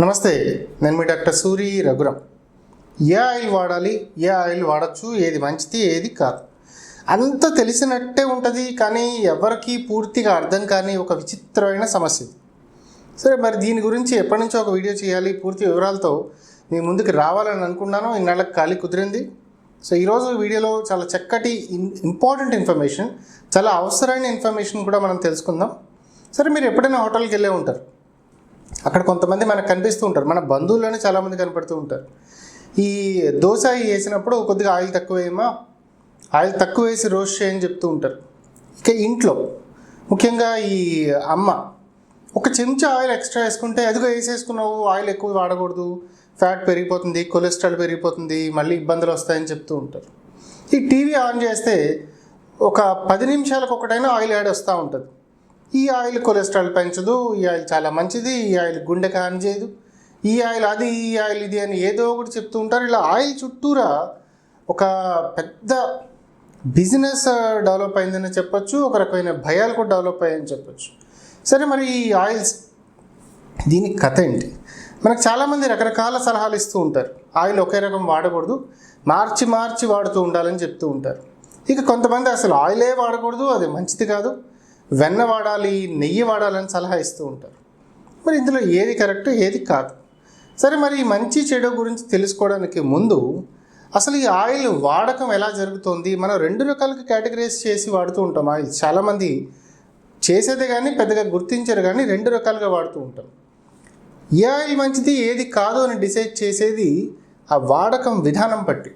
నమస్తే నేను మీ డాక్టర్ సూరి రఘురామ్. ఏ ఆయిల్ వాడాలి? ఏ ఆయిల్ వాడచ్చు? ఏది మంచిది? ఏది కాదు. అంత తెలిసినట్టే ఉంటుంది కానీ ఎవరికి పూర్తిగా అర్థం కాని ఒక విచిత్రమైన సమస్య సరే మరి దీని గురించి ఎప్పటి నుంచో ఒక వీడియో చేయాలి పూర్తి వివరాలతో మీ ముందుకు రావాలని అనుకున్నాను ఇన్నాళ్ళకి ఖాళీ కుదిరింది. సో ఈరోజు వీడియోలో చాలా చక్కటి ఇంపార్టెంట్ ఇన్ఫర్మేషన్ చాలా అవసరమైన ఇన్ఫర్మేషన్ కూడా మనం తెలుసుకుందాం. సరే మీరు ఎప్పుడైనా హోటల్కి వెళ్ళే ఉంటారు? అక్కడ కొంతమంది మనకు కనిపిస్తూ ఉంటారు. మన బంధువుల్లోనే చాలామంది కనపడుతూ ఉంటారు. ఈ దోశ వేసినప్పుడు కొద్దిగా ఆయిల్ తక్కువ వేయమా? ఆయిల్ తక్కువ వేసి రోస్ట్ చేయని చెప్తూ ఉంటారు. ఇక ఇంట్లో ముఖ్యంగా ఈ అమ్మ ఒక చెంచా ఆయిల్ ఎక్స్ట్రా వేసుకుంటే అదిగో వేసేసుకున్నావు ఆయిల్ ఎక్కువ వాడకూడదు ఫ్యాట్ పెరిగిపోతుంది కొలెస్ట్రాల్ పెరిగిపోతుంది మళ్ళీ ఇబ్బందులు వస్తాయని చెప్తూ ఉంటారు. ఈ టీవీ ఆన్ చేస్తే ఒక పది నిమిషాలకు ఒకటైనా ఆయిల్ యాడ్ వస్తూ ఉంటుంది. ఈ ఆయిల్ కొలెస్ట్రాల్ పెంచదు ఈ ఆయిల్ చాలా మంచిది ఈ ఆయిల్ గుండెకి హాని చేయదు. ఈ ఆయిల్ అది ఈ ఆయిల్ ఇది అని ఏదో ఒకటి చెప్తూ ఉంటారు. ఇలా ఆయిల్ చుట్టూరా ఒక పెద్ద బిజినెస్ డెవలప్ అయిందని చెప్పొచ్చు ఒక రకమైన భయాలు కూడా డెవలప్ అయ్యాయని చెప్పొచ్చు. సరే మరి ఈ ఆయిల్స్ దీని కథ ఏంటి? మనకు చాలామంది రకరకాల సలహాలు ఇస్తూ ఉంటారు. ఆయిల్ ఒకే రకం వాడకూడదు మార్చి మార్చి వాడుతూ ఉండాలని చెప్తూ ఉంటారు. ఇక కొంతమంది అసలు ఆయిలే వాడకూడదు అది మంచిది కాదు. వెన్న వాడాలి నెయ్యి వాడాలని సలహా ఇస్తూ ఉంటారు. మరి ఇందులో ఏది కరెక్ట్ ఏది కాదు. సరే మరి ఈ మంచి చెడు గురించి తెలుసుకోవడానికి ముందు అసలు ఈ ఆయిల్ వాడకం ఎలా జరుగుతుంది? మనం రెండు రకాలుగా కేటగరైజ్ చేసి వాడుతూ ఉంటాం ఆయిల్. చాలామంది చేసేదే కానీ పెద్దగా గుర్తించరు కానీ రెండు రకాలుగా వాడుతూ ఉంటాం. ఏ ఆయిల్ మంచిది ఏది కాదు అని డిసైడ్ చేసేది ఆ వాడకం విధానం బట్టి.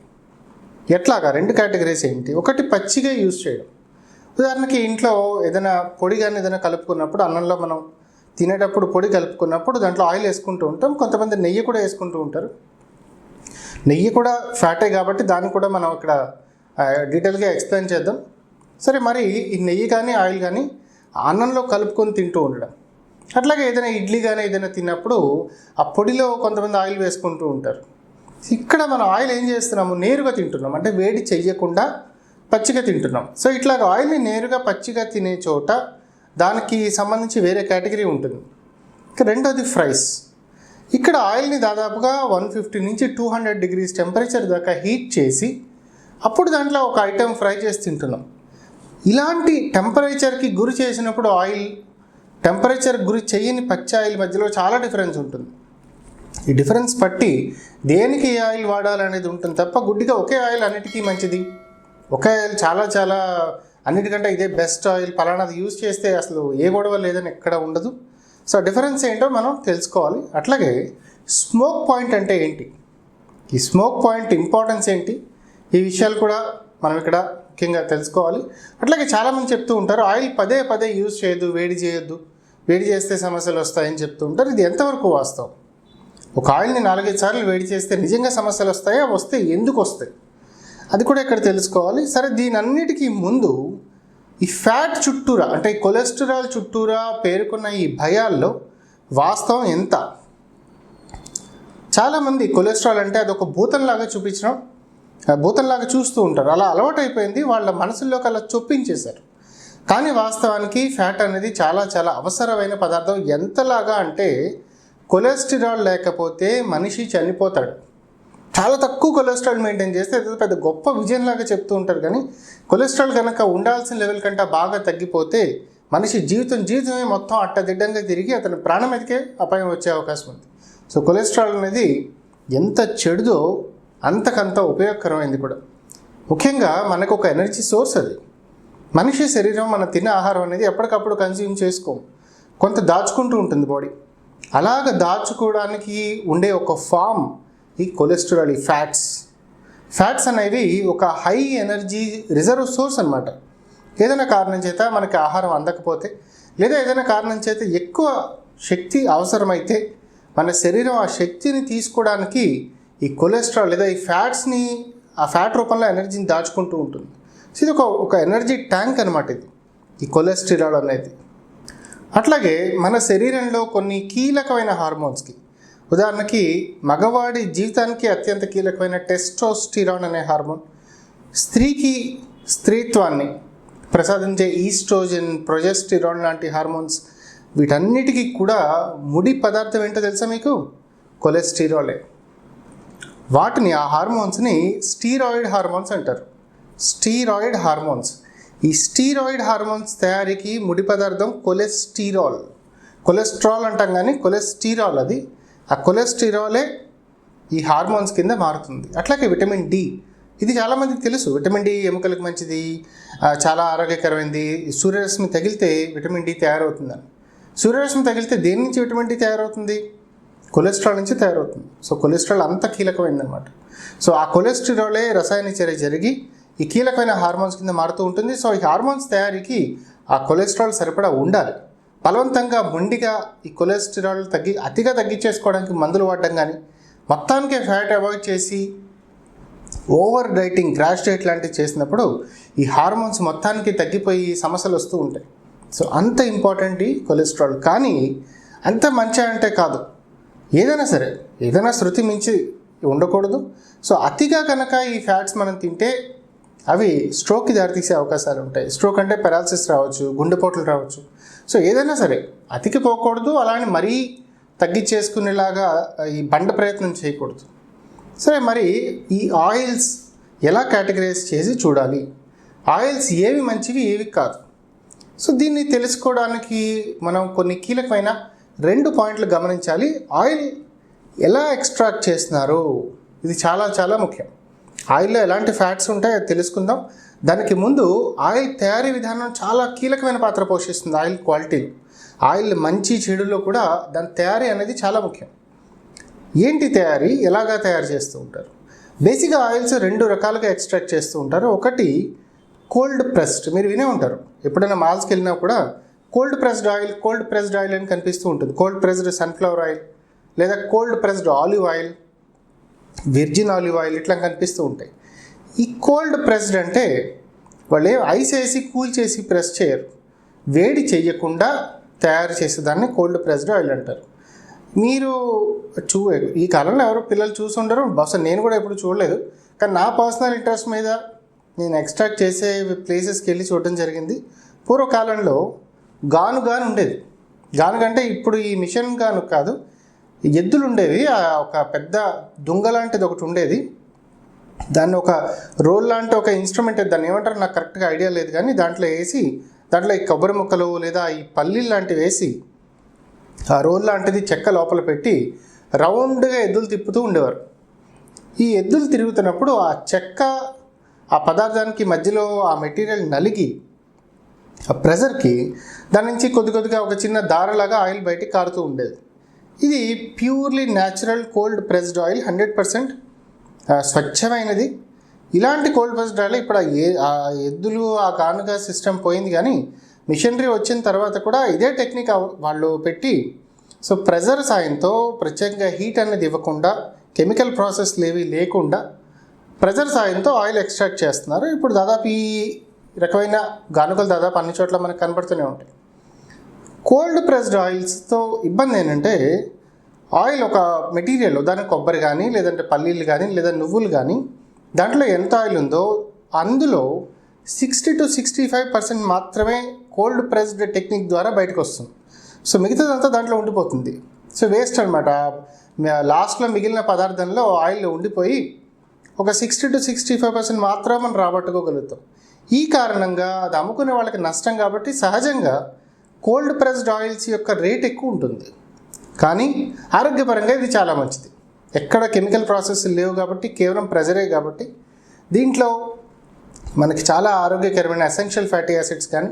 ఎట్లాగా? రెండు కేటగిరీస్ ఏంటి? ఒకటి పచ్చిగా యూజ్ చేయడం. ఉదాహరణకి ఇంట్లో ఏదైనా పొడి కానీ ఏదైనా కలుపుకున్నప్పుడు అన్నంలో మనం తినేటప్పుడు పొడి కలుపుకున్నప్పుడు దాంట్లో ఆయిల్ వేసుకుంటూ ఉంటాం. కొంతమంది నెయ్యి కూడా వేసుకుంటూ ఉంటారు. నెయ్యి కూడా ఫ్యాటే కాబట్టి దాన్ని కూడా మనం ఇక్కడ డీటెయిల్గా ఎక్స్ప్లెయిన్ చేద్దాం. సరే మరి ఈ నెయ్యి కానీ ఆయిల్ కానీ అన్నంలో కలుపుకొని తింటూ ఉండడం. అట్లాగే ఏదైనా ఇడ్లీ కానీ ఏదైనా తిన్నప్పుడు ఆ పొడిలో కొంతమంది ఆయిల్ వేసుకుంటూ ఉంటారు. ఇక్కడ మనం ఆయిల్ ఏం చేస్తున్నాము? నేరుగా తింటున్నాం. అంటే వేడి చెయ్యకుండా పచ్చిగా తింటున్నాం. సో ఇట్లాగ ఆయిల్ని నేరుగా పచ్చిగా తినే చోట దానికి సంబంధించి వేరే కేటగిరీ ఉంటుంది. ఇక రెండోది ఫ్రైస్ ఇక్కడ ఆయిల్ని దాదాపుగా వన్ ఫిఫ్టీ నుంచి టూ హండ్రెడ్ డిగ్రీస్ టెంపరేచర్ దాకా హీట్ చేసి అప్పుడు దాంట్లో ఒక ఐటెం ఫ్రై చేసి తింటున్నాం. ఇలాంటి టెంపరేచర్కి గురి చేసినప్పుడు ఆయిల్ టెంపరేచర్ గురి చేయని పచ్చి ఆయిల్ మధ్యలో చాలా డిఫరెన్స్ ఉంటుంది. ఈ డిఫరెన్స్ బట్టి దేనికి ఏ ఆయిల్ వాడాలనేది ఉంటుంది తప్ప గుడ్డిగా ఒకే ఆయిల్ అన్నిటికీ మంచిది? ఒకే ఆయిల్ చాలా చాలా అన్నిటికంటే ఇదే బెస్ట్ ఆయిల్ పలానాది యూజ్ చేస్తే అసలు ఏ గొడవ లేదని ఎక్కడ ఉండదు. సో డిఫరెన్స్ ఏంటో మనం తెలుసుకోవాలి. అట్లాగే స్మోక్ పాయింట్ అంటే ఏంటి? ఈ స్మోక్ పాయింట్ ఇంపార్టెన్స్ ఏంటి? ఈ విషయాలు కూడా మనం ఇక్కడ ముఖ్యంగా తెలుసుకోవాలి. అట్లాగే చాలామంది చెప్తూ ఉంటారు ఆయిల్ పదే పదే యూజ్ చేయొద్దు వేడి చేయొద్దు. వేడి చేస్తే సమస్యలు వస్తాయని చెప్తూ ఉంటారు. ఇది ఎంతవరకు వాస్తవం? ఒక ఆయిల్ని నాలుగైదు సార్లు వేడి చేస్తే నిజంగా సమస్యలు వస్తాయా? వస్తే ఎందుకు వస్తాయి? అది కూడా ఇక్కడ తెలుసుకోవాలి? సరే దీని అన్నిటికీ ముందు ఈ ఫ్యాట్ చుట్టూరా అంటే కొలెస్టరాల్ కొలెస్ట్రాల్ చుట్టూరా పేర్కొన్న ఈ భయాల్లో వాస్తవం ఎంత? చాలామంది కొలెస్ట్రాల్ అంటే అదొక భూతంలాగా చూపించడం ఆ భూతంలాగా చూస్తూ ఉంటారు. అలా అలవాటైపోయింది వాళ్ళ మనసుల్లోకి అలా చొప్పించేశారు. కానీ వాస్తవానికి ఫ్యాట్ అనేది చాలా చాలా అవసరమైన పదార్థం. ఎంతలాగా అంటే కొలెస్ట్రాల్ లేకపోతే మనిషి చనిపోతాడు. చాలా తక్కువ కొలెస్ట్రాల్ మెయింటైన్ చేస్తే అది పెద్ద గొప్ప విజయంలాగా చెప్తూ ఉంటారు కానీ కొలెస్ట్రాల్ కనుక ఉండాల్సిన లెవెల్ కంటే బాగా తగ్గిపోతే మనిషి జీవితం జీవితమే మొత్తం అట్టదిడ్డంగా తిరిగి అతని ప్రాణం మీదకే అపాయం వచ్చే అవకాశం ఉంది. సో కొలెస్ట్రాల్ అనేది ఎంత చెడుదో అంతకంత ఉపయోగకరమైంది కూడా. ముఖ్యంగా మనకు ఒక ఎనర్జీ సోర్స్ అది. మనిషి శరీరం మన తినే ఆహారం అనేది ఎప్పటికప్పుడు కన్జ్యూమ్ చేసుకోం. కొంత దాచుకుంటూ ఉంటుంది బాడీ. అలాగ దాచుకోవడానికి ఉండే ఒక ఫామ్ ఈ కొలెస్ట్రాల్ ఈ ఫ్యాట్స్. ఫ్యాట్స్ అనేవి ఒక హై ఎనర్జీ రిజర్వ్ సోర్స్ అన్నమాట. ఏదైనా కారణం చేత మనకి ఆహారం అందకపోతే లేదా ఏదైనా కారణం చేత ఎక్కువ శక్తి అవసరమైతే మన శరీరం ఆ శక్తిని తీసుకోవడానికి ఈ కొలెస్ట్రాల్ లేదా ఈ ఫ్యాట్స్ని ఆ ఫ్యాట్ రూపంలో ఎనర్జీని దాచుకుంటూ ఉంటుంది. సో ఇది ఒక ఒక ఎనర్జీ ట్యాంక్ అనమాట ఇది ఈ కొలెస్ట్రాల్ అనేది. అట్లాగే మన శరీరంలో కొన్ని కీలకమైన హార్మోన్స్కి ఉదాహరణకి మగవాడి జీవితానికి అత్యంత కీలకమైన టెస్టోస్టిరాన్ అనే హార్మోన్ స్త్రీకి స్త్రీత్వాన్ని ప్రసాదించే ఈస్ట్రోజన్ ప్రొజెస్టిరాన్ లాంటి హార్మోన్స్ వీటన్నిటికీ కూడా ముడి పదార్థం ఏంటో తెలుసా మీకు? కొలెస్టిరాలే. వాటిని ఆ హార్మోన్స్ని స్టీరాయిడ్ హార్మోన్స్ అంటారు. Steroid hormones. ఈ స్టీరాయిడ్ హార్మోన్స్ తయారీకి ముడి పదార్థం కొలెస్టిరాల్. కొలెస్ట్రాల్ అంటాం కానీ కొలెస్టిరాల్ అది. ఆ కొలెస్టిరాలే ఈ హార్మోన్స్ కింద మారుతుంది. అట్లాగే విటమిన్ డి. ఇది చాలామందికి తెలుసు. విటమిన్ డి ఎముకలకు మంచిది చాలా ఆరోగ్యకరమైనది సూర్యరశ్మి తగిలితే విటమిన్ డి తయారవుతుందని సూర్యరశ్మి తగిలితే దేని నుంచి విటమిన్ డి తయారవుతుంది? కొలెస్ట్రాల్ నుంచి తయారవుతుంది. సో కొలెస్ట్రాల్ అంత కీలకమైందనమాట సో ఆ కొలెస్ట్రాలే రసాయన చర్య జరిగి ఈ కీలకమైన హార్మోన్స్ కింద మారుతూ ఉంటుంది. సో ఈ హార్మోన్స్ తయారీకి ఆ కొలెస్ట్రాల్ సరిపడా ఉండాలి. బలవంతంగా మొండిగా ఈ కొలెస్ట్రాల్ తగ్గి అతిగా తగ్గించేసుకోవడానికి మందులు వాడడం కానీ మొత్తానికి ఫ్యాట్ అవాయిడ్ చేసి ఓవర్ డైటింగ్ క్రాష్ డైట్ లాంటివి చేసినప్పుడు ఈ హార్మోన్స్ మొత్తానికి తగ్గిపోయి సమస్యలు వస్తూ ఉంటాయి. సో అంత ఇంపార్టెంట్ ఈ కొలెస్ట్రాల్. కానీ అంత మంచి అంటే కాదు. ఏదైనా సరే ఏదైనా శృతి మించి ఉండకూడదు. సో అతిగా కనుక ఈ ఫ్యాట్స్ మనం తింటే అవి స్ట్రోక్కి దారితీసే అవకాశాలు ఉంటాయి. స్ట్రోక్ అంటే పెరాలసిస్ రావచ్చు గుండెపోట్లు రావచ్చు. సో ఏదైనా సరే అతికి పోకూడదు అలానే మరీ తగ్గించేసుకునేలాగా ఈ బండ ప్రయత్నం చేయకూడదు. సరే మరి ఈ ఆయిల్స్ ఎలా కేటగరైజ్ చేసి చూడాలి? ఆయిల్స్ ఏవి మంచివి ఏవి కాదు. సో దీన్ని తెలుసుకోవడానికి మనం కొన్ని కీలకమైన రెండు పాయింట్లు గమనించాలి. ఆయిల్ ఎలా ఎక్స్ట్రాక్ట్ చేస్తున్నారు? ఇది చాలా చాలా ముఖ్యం. ఆయిల్లో ఎలాంటి ఫ్యాట్స్ ఉంటాయో తెలుసుకుందాం. దానికి ముందు ఆయిల్ తయారీ విధానం చాలా కీలకమైన పాత్ర పోషిస్తుంది ఆయిల్ క్వాలిటీలో. ఆయిల్ మంచి చెడులో కూడా దాని తయారీ అనేది చాలా ముఖ్యం. ఏంటి తయారీ? ఎలాగా తయారు చేస్తూ ఉంటారు? బేసిక్గా ఆయిల్స్ రెండు రకాలుగా ఎక్స్ట్రాక్ట్ చేస్తూ ఉంటారు. ఒకటి కోల్డ్ ప్రెస్డ్ మీరు వినే ఉంటారు. ఎప్పుడైనా మాల్స్కి వెళ్ళినా కూడా cold pressed oil cold pressed oil అని కనిపిస్తూ ఉంటుంది. కోల్డ్ ప్రెస్డ్ సన్ఫ్లవర్ ఆయిల్ లేదా cold pressed olive oil virgin olive oil ఇట్లా కనిపిస్తూ ఉంటాయి. ఈ కోల్డ్ ప్రెస్డ్ అంటే వాళ్ళు ఏం ఐస్ వేసి కూల్ చేసి ప్రెస్ చేయరు. వేడి చేయకుండా తయారు చేసేదాన్ని కోల్డ్ ప్రెస్డ్ ఆయిల్ అంటారు. మీరు చూ ఈ కాలంలో ఎవరు పిల్లలు చూసి ఉండరు బహుశా నేను కూడా ఎప్పుడు చూడలేదు. కానీ నా పర్సనల్ ఇంట్రెస్ట్ మీద నేను ఎక్స్ట్రాక్ట్ చేసే ప్లేసెస్కి వెళ్ళి చూడడం జరిగింది. పూర్వకాలంలో గాను గాను ఉండేది. గాను కంటే ఇప్పుడు ఈ మిషన్ గాను కాదు. ఎద్దులు ఉండేవి ఒక పెద్ద దుంగ లాంటిది ఒకటి ఉండేది. దాన్ని ఒక రోల్ లాంటి ఒక ఇన్స్ట్రుమెంట్ దాన్ని ఏమంటారు? నాకు కరెక్ట్గా ఐడియా లేదు కానీ దాంట్లో వేసి దాంట్లో ఈ కొబ్బరి ముక్కలు లేదా ఈ పల్లీలు లాంటివి వేసి ఆ రోల్ లాంటిది చెక్క లోపల పెట్టి రౌండ్గా ఎద్దులు తిప్పుతూ ఉండేవారు. ఈ ఎద్దులు తిరుగుతున్నప్పుడు ఆ చెక్క ఆ పదార్థానికి మధ్యలో ఆ మెటీరియల్ నలిగి ఆ ప్రెజర్కి దాని నుంచి కొద్ది కొద్దిగా ఒక చిన్న దారలాగా ఆయిల్ బయటికి కారుతూ ఉండేది. ఇది purely natural cold pressed oil hundred percent స్వచ్ఛమైనది. ఇలాంటి కోల్డ్ ప్రెస్డ్ ఆయిల్ ఇప్పుడు ఏ ఆ ఎద్దులు ఆ కానుక సిస్టమ్ పోయింది కానీ మిషనరీ వచ్చిన తర్వాత కూడా ఇదే టెక్నిక్ వాళ్ళు పెట్టి సో ప్రెజర్ సాయంతో ప్రత్యేకంగా హీట్ అనేది ఇవ్వకుండా కెమికల్ ప్రాసెస్లు ఏవి లేకుండా ప్రెజర్ సాయంతో ఆయిల్ ఎక్స్ట్రాక్ట్ చేస్తున్నారు. ఇప్పుడు దాదాపు ఈ రకమైన గానుకలు దాదాపు అన్ని చోట్ల మనకు కనబడుతూనే ఉంటాయి. కోల్డ్ ప్రెస్డ్ ఆయిల్స్తో ఇబ్బంది ఏంటంటే ఆయిల్ ఒక మెటీరియల్ దానికి కొబ్బరి కానీ లేదంటే పల్లీలు కానీ లేదా నువ్వులు కానీ దాంట్లో ఎంత ఆయిల్ ఉందో అందులో sixty to sixty five percent మాత్రమే కోల్డ్ ప్రెస్డ్ టెక్నిక్ ద్వారా బయటకు వస్తుంది సో మిగతాదంతా దాంట్లో ఉండిపోతుంది. సో వేస్ట్ అనమాట లాస్ట్లో మిగిలిన పదార్థంలో ఆయిల్ ఉండిపోయి ఒక sixty to sixty five percent మాత్రమే మనం రాబట్టుకోగలుగుతాం. ఈ కారణంగా అది అమ్ముకునే వాళ్ళకి నష్టం కాబట్టి సహజంగా కోల్డ్ ప్రెస్డ్ ఆయిల్స్ యొక్క రేట్ ఎక్కువ ఉంటుంది. కానీ ఆరోగ్యపరంగా ఇది చాలా మంచిది. ఎక్కడ కెమికల్ ప్రాసెస్ లేవు కాబట్టి కేవలం ప్రెజరే కాబట్టి దీంట్లో మనకి చాలా ఆరోగ్యకరమైన ఎసెన్షియల్ ఫ్యాటీ యాసిడ్స్ కానీ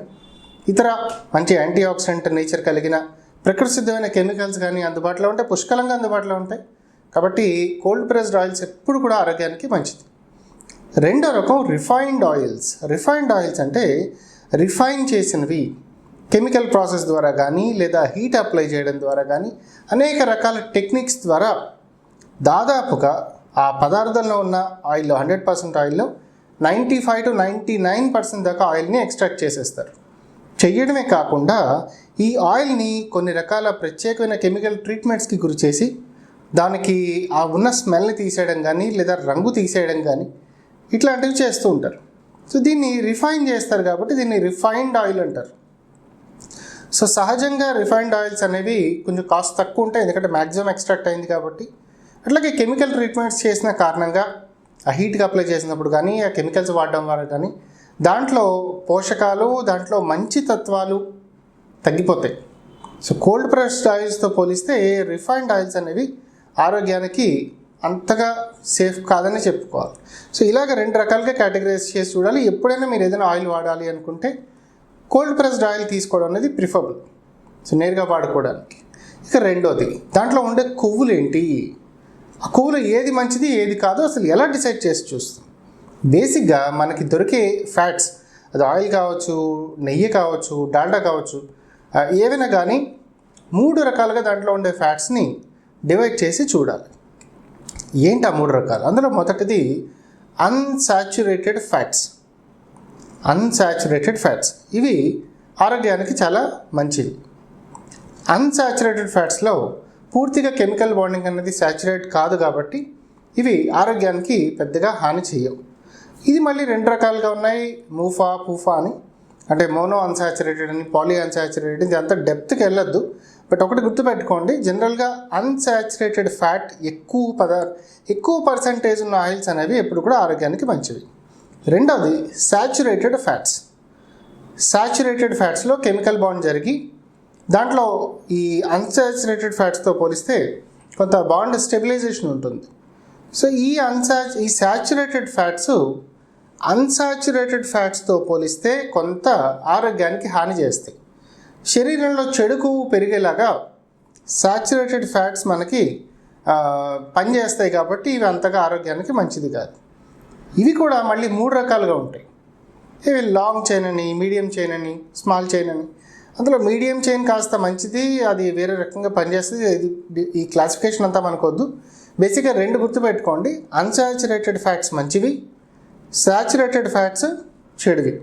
ఇతర మంచి యాంటీ ఆక్సిడెంట్ నేచర్ కలిగిన ప్రకృతి సిద్ధమైన కెమికల్స్ కానీ అందుబాటులో ఉంటాయి. పుష్కలంగా అందుబాటులో ఉంటాయి. కాబట్టి కోల్డ్ ప్రెస్డ్ ఆయిల్స్ ఎప్పుడు కూడా ఆరోగ్యానికి మంచిది. రెండో రకం రిఫైన్డ్ ఆయిల్స్. రిఫైన్డ్ ఆయిల్స్ అంటే రిఫైన్ చేసినవి కెమికల్ ప్రాసెస్ ద్వారా కానీ లేదా హీట్ అప్లై చేయడం ద్వారా కానీ అనేక రకాల టెక్నిక్స్ ద్వారా దాదాపుగా ఆ పదార్థంలో ఉన్న ఆయిల్లో హండ్రెడ్ పర్సెంట్ ఆయిల్లో ninety five to ninety nine percent దాకా ఆయిల్ని ఎక్స్ట్రాక్ట్ చేసేస్తారు. చెయ్యడమే కాకుండా ఈ ఆయిల్ని కొన్ని రకాల ప్రత్యేకమైన కెమికల్ ట్రీట్మెంట్స్కి గురి చేసి దానికి ఆ ఉన్న స్మెల్ని తీసేయడం కానీ లేదా రంగు తీసేయడం కానీ ఇట్లాంటివి చేస్తూ ఉంటారు. సో దీన్ని రిఫైన్ చేస్తారు కాబట్టి దీన్ని రిఫైన్డ్ ఆయిల్ అంటారు. సో సహజంగా రిఫైన్డ్ ఆయిల్స్ అనేవి కొంచెం కాస్ట్ తక్కువ ఉంటాయి ఎందుకంటే మ్యాక్సిమం ఎక్స్ట్రాక్ట్ అయింది కాబట్టి. అట్లాగే కెమికల్ ట్రీట్మెంట్స్ చేసిన కారణంగా ఆ హీట్కి అప్లై చేసినప్పుడు కానీ ఆ కెమికల్స్ వాడడం వల్ల కానీ దాంట్లో పోషకాలు దాంట్లో మంచి తత్వాలు తగ్గిపోతాయి. సో కోల్డ్ ప్రెస్డ్ ఆయిల్స్తో పోలిస్తే రిఫైన్డ్ ఆయిల్స్ అనేవి ఆరోగ్యానికి అంతగా సేఫ్ కాదని చెప్పుకోవాలి. సో ఇలాగ రెండు రకాలుగా కేటగరైజ్ చేసి చూడాలి. ఎప్పుడైనా మీరు ఏదైనా ఆయిల్ వాడాలి అనుకుంటే కోల్డ్ ప్రెస్డ్ ఆయిల్ తీసుకోవడం అనేది ప్రిఫరబుల్ సో నేరుగా వాడుకోవడానికి. ఇక రెండోది దాంట్లో ఉండే కొవ్వులు ఏంటి? ఆ కొవ్వులు ఏది మంచిది ఏది కాదో అసలు ఎలా డిసైడ్ చేసి చూస్తాం? బేసిక్గా మనకి దొరికే ఫ్యాట్స్ అది ఆయిల్ కావచ్చు నెయ్యి కావచ్చు డాల్డా కావచ్చు ఏవైనా కానీ మూడు రకాలుగా దాంట్లో ఉండే ఫ్యాట్స్ని డివైడ్ చేసి చూడాలి. ఏంటి ఆ మూడు రకాలు? అందులో మొదటిది అన్సాచురేటెడ్ ఫ్యాట్స్. అన్సాచురేటెడ్ ఫ్యాట్స్ ఇవి ఆరోగ్యానికి చాలా మంచివి. అన్సాచురేటెడ్ ఫ్యాట్స్లో పూర్తిగా కెమికల్ బాండింగ్ అనేది సాచురేట్ కాదు కాబట్టి ఇవి ఆరోగ్యానికి పెద్దగా హాని చేయవు. ఇది మళ్ళీ రెండు రకాలుగా ఉన్నాయి. మూఫా పూఫా అని. అంటే మోనో అన్సాచురేటెడ్ అని పాలీ అన్సాచురేటెడ్ ఇది అంత డెప్త్కి వెళ్ళొద్దు. బట్ ఒకటి గుర్తుపెట్టుకోండి. జనరల్గా అన్సాచురేటెడ్ ఫ్యాట్ ఎక్కువ పదార్ ఎక్కువ పర్సంటేజ్ ఉన్న ఆయిల్స్ అనేవి ఎప్పుడు కూడా ఆరోగ్యానికి మంచివి. రెండవది శాచురేటెడ్ ఫ్యాట్స్ శాచురేటెడ్ ఫ్యాట్స్లో కెమికల్ బాండ్ జరిగి దాంట్లో ఈ అన్సాచురేటెడ్ ఫ్యాట్స్తో పోలిస్తే కొంత బాండ్ స్టెబిలైజేషన్ ఉంటుంది. సో ఈ అన్సా ఈ శాచురేటెడ్ ఫ్యాట్స్ అన్సాచురేటెడ్ ఫ్యాట్స్తో పోలిస్తే కొంత ఆరోగ్యానికి హాని చేస్తాయి. శరీరంలో చెడు కొవ్వు పెరిగేలాగా సాచురేటెడ్ ఫ్యాట్స్ మనకి పనిచేస్తాయి కాబట్టి ఇవి అంతగా ఆరోగ్యానికి మంచిది కాదు. ఇవి కూడా మళ్ళీ మూడు రకాలుగా ఉంటాయి. ఇవి లాంగ్ చైన్ అని మీడియం చైన్ అని స్మాల్ చైన్ అని. అందులో మీడియం చైన్ కాస్త మంచిది అది వేరే రకంగా పనిచేస్తుంది. ఇది ఈ క్లాసిఫికేషన్ అంతా మనకొద్దు. బేసిక్గా రెండు గుర్తుపెట్టుకోండి. అన్సాచురేటెడ్ ఫ్యాట్స్ మంచివి సాచురేటెడ్ ఫ్యాట్స్ చెడువి.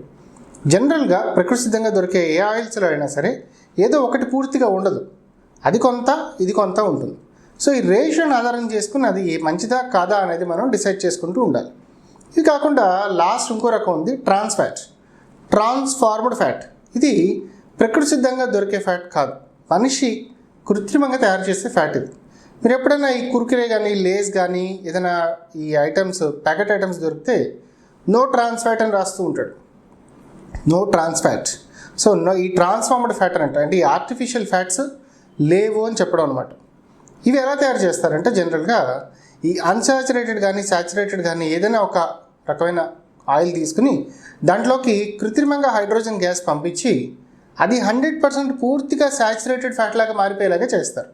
జనరల్గా ప్రకృతి సిద్ధంగా దొరికే ఏ ఆయిల్స్లో అయినా సరే ఏదో ఒకటి పూర్తిగా ఉండదు. అది కొంత ఇది కొంత ఉంటుంది. సో ఈ రేషన్ ఆధారం చేసుకుని అది మంచిదా కాదా అనేది మనం డిసైడ్ చేసుకుంటూ ఉండాలి. ఇది కాకుండా లాస్ట్ ఇంకో రకం ఉంది ట్రాన్స్ ఫ్యాట్ ట్రాన్స్ఫార్మ్డ్ ఫ్యాట్ ఇది ప్రకృతి సిద్ధంగా దొరికే ఫ్యాట్ కాదు. మనిషి కృత్రిమంగా తయారు చేసే ఫ్యాట్ ఇది. మీరు ఎప్పుడైనా ఈ కుర్కురే కానీ లేస్ కానీ ఏదైనా ఈ ఐటమ్స్ ప్యాకెట్ ఐటమ్స్ దొరికితే నో ట్రాన్స్ ఫ్యాట్ అని రాస్తూ ఉంటాడు. No trans fat so no ఈ ట్రాన్స్ఫార్మ్డ్ ఫ్యాట్ అని అంటే. ఈ ఆర్టిఫిషియల్ ఫ్యాట్స్ లేవు అని చెప్పడం అనమాట ఇవి ఎలా తయారు చేస్తారంటే జనరల్గా ఈ అన్సాచురేటెడ్ కానీ సాచురేటెడ్ కానీ ఏదైనా ఒక రకమైన ఆయిల్ తీసుకుని దాంట్లోకి కృత్రిమంగా హైడ్రోజన్ గ్యాస్ పంపించి అది హండ్రెడ్ పర్సెంట్ పూర్తిగా సాచురేటెడ్ ఫ్యాట్ లాగా మారిపోయేలాగా చేస్తారు.